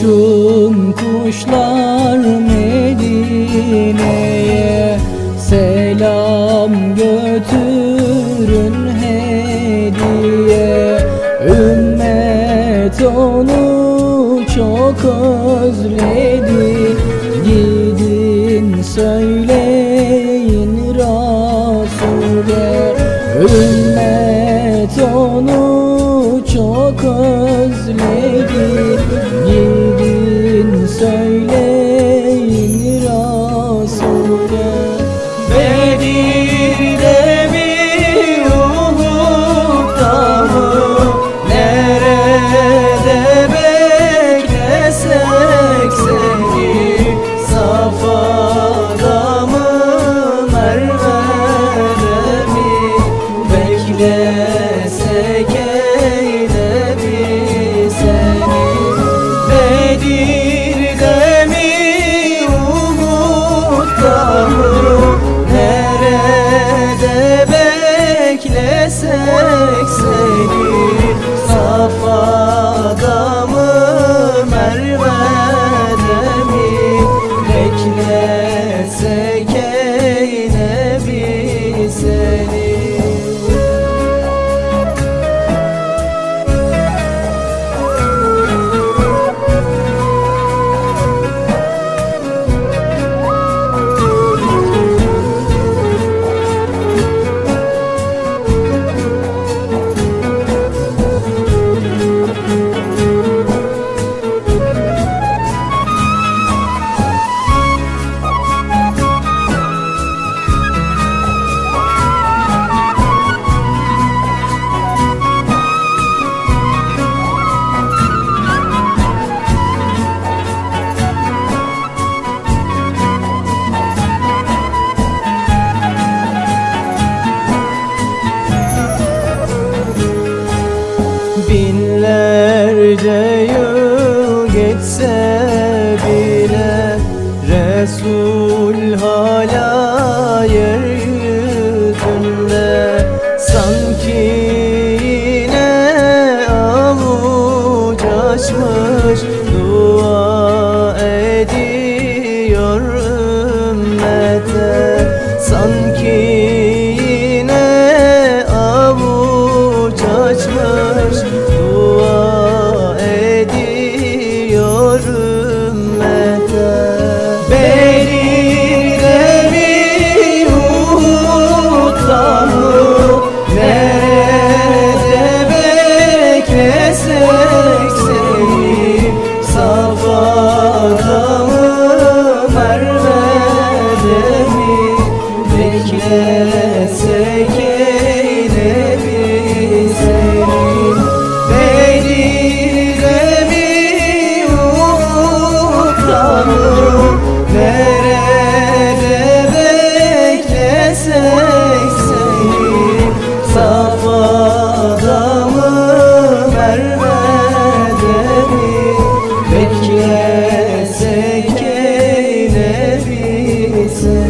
Uçun kuşlar Medine'ye Selam götürün hediye. Ümmet onu çok özledi. Gidin söyleyin Resul'e. Ümmet onu çok özledi Resul'e hey. Resul hala yeryüzünde Sanki yine avuç açmış Dua ediyor ümmete places